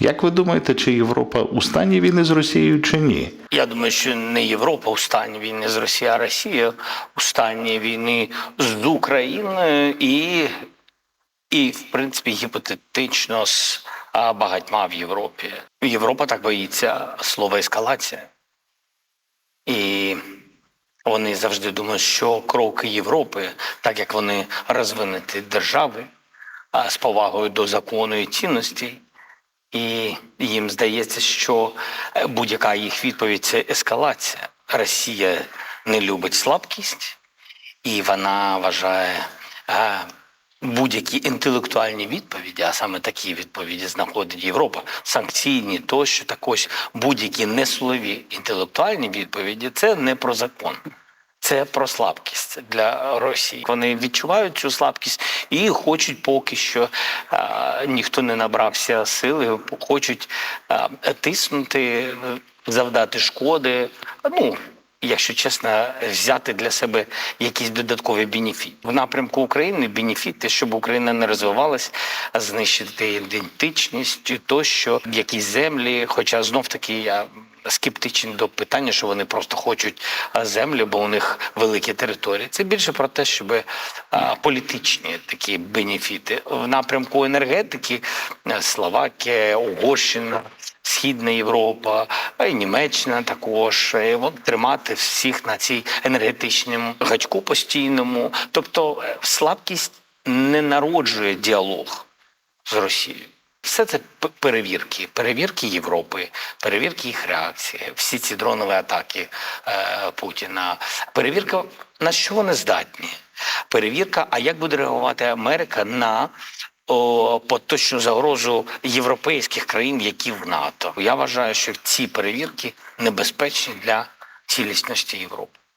Як ви думаєте, чи Європа у стані війни з Росією чи ні? Я думаю, що не Європа у стані війни з Росією, а Росія у стані війни з Україною і, і в принципі, гіпотетично з багатьма в Європі. Європа так боїться слова ескалація. І вони завжди думають, що кроки Європи, так як вони розвинуті держави, з повагою до закону і цінностей, і їм здається, що е, будь-яка їх відповідь це ескалація. Росія не любить слабкість, і вона вважає е, будь-які інтелектуальні відповіді, а саме такі відповіді знаходить Європа, санкційні тощо, також будь-які несилові інтелектуальні відповіді це не про закон. Це про слабкість для Росії. Вони відчувають цю слабкість і хочуть поки що а, ніхто не набрався сили, хочуть а, тиснути, завдати шкоди. Ну, якщо чесно, взяти для себе якісь додаткові бенефіти. В напрямку України бенефіти, щоб Україна не розвивалась, знищити ідентичність тощо, якісь землі. Хоча знов таки я скептичний до питання, що вони просто хочуть а, землі, бо у них великі території. Це більше про те, щоб політичні такі бенефіти в напрямку енергетики Словакія, Угорщина. Східна Європа, а й Німеччина також І от тримати всіх на цій енергетичному гачку постійному. Тобто е, слабкість не народжує діалог з Росією. Все це перевірки, перевірки Європи, перевірки їх реакції, всі ці дронові атаки е, Путіна, перевірка на що вони здатні, перевірка, а як буде реагувати Америка на о, поточну загрозу європейських країн, які в НАТО. Я вважаю, що ці перевірки небезпечні для цілісності Європи.